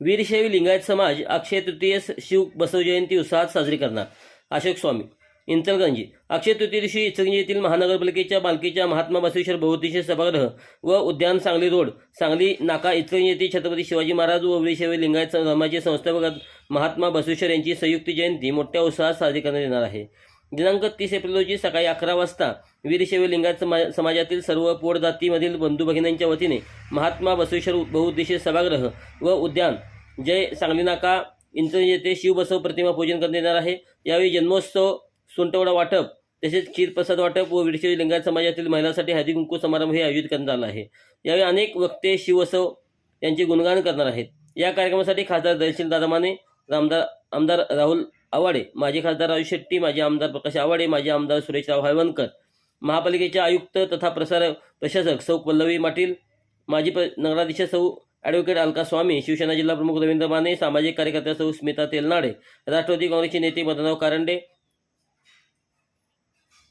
वीरशैवी लिंगायत समाज अक्षय तृतीय शिव बसव जयंती उत्साहात साजरी करणार. अशोक स्वामी इंचलगंजी अक्षय तृतीय दिवशी इचलगंजी येथील महानगरपालिकेच्या मालकीच्या महात्मा बसवेश्वर बहुउद्देशीय सभागृह व उद्यान सांगली रोड सांगली नाका इचलगंजी येथील छत्रपती शिवाजी महाराज व वीरशैवी लिंगायत समाजाचे संस्थापक महात्मा बसवेश्वर यांची संयुक्त जयंती मोठ्या उत्साहात साजरी करण्यात येणार आहे. दिनांक तीस एप्रिल रोजी सकाळी अकरा वाजता वीरशैव लिंगायत समा समाजातील सर्व पोटजातीमधील बंधू भगिनींच्या वतीने महात्मा बसवेश्वर बहुउद्देशीय सभागृह व उद्यान जय सांगली नाका इंचलंजी येथे शिवबसव प्रतिमा पूजन करण्यात येणार आहे. यावेळी जन्मोत्सव सुंटवडा वाटप तसेच क्षीरप्रसाद वाटप व वीरशैव लिंगायत समाजातील महिलांसाठी हळदी कुंकू समारंभ हे आयोजित करण्यात आला आहे. यावेळी अनेक वक्ते शिवबसव यांचे गुणगान करणार आहेत. या कार्यक्रमासाठी खासदार दर्शन दादा माने आमदार आमदार राहुल आवाडे माजी खासदार राजू शेट्टी माजी आमदार प्रकाश आवाडे माजी आमदार सुरेशराव हळवणकर महापालिकेचे आयुक्त तथा प्रसार प्रशासक सौ पल्लवी पाटील माजी प्र नगराधीश सौ ॲडव्होकेट अलका स्वामी शिवसेना जिल्हा प्रमुख रवींद्र माने सामाजिक कार्यकर्त्या सौ स्मिता तेलनाडे राष्ट्रवादी काँग्रेसचे नेते मदनराव कारंडे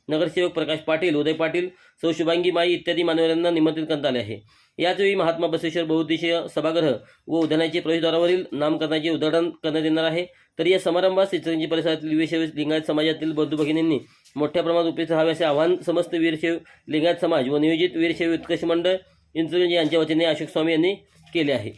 नगरसेवक प्रकाश पाटील उदय पाटील सौ शुभांगी माई इत्यादी मान्यवरांना निमंत्रित करण्यात आले आहे. याचवेळी महात्मा बसवेश्वर बहुउद्देशीय सभागृह व उद्यानाचे प्रवेशद्वारावरील नामकरणाचे उद्घाटन करण्यात येणार आहे. तर या समारंभात चित्रंजी परिसरातील वीरशैव लिंगायत समाजातील बंधू भगिनींनी मोठ्या प्रमाणात उपस्थित राहावे असे आवाहन समस्त वीरशैव लिंगायत समाज व नियोजित वीरशैव उत्कर्ष मंडळ इचलकरंजी यांच्या वतीने अशोक स्वामी यांनी केले आहे.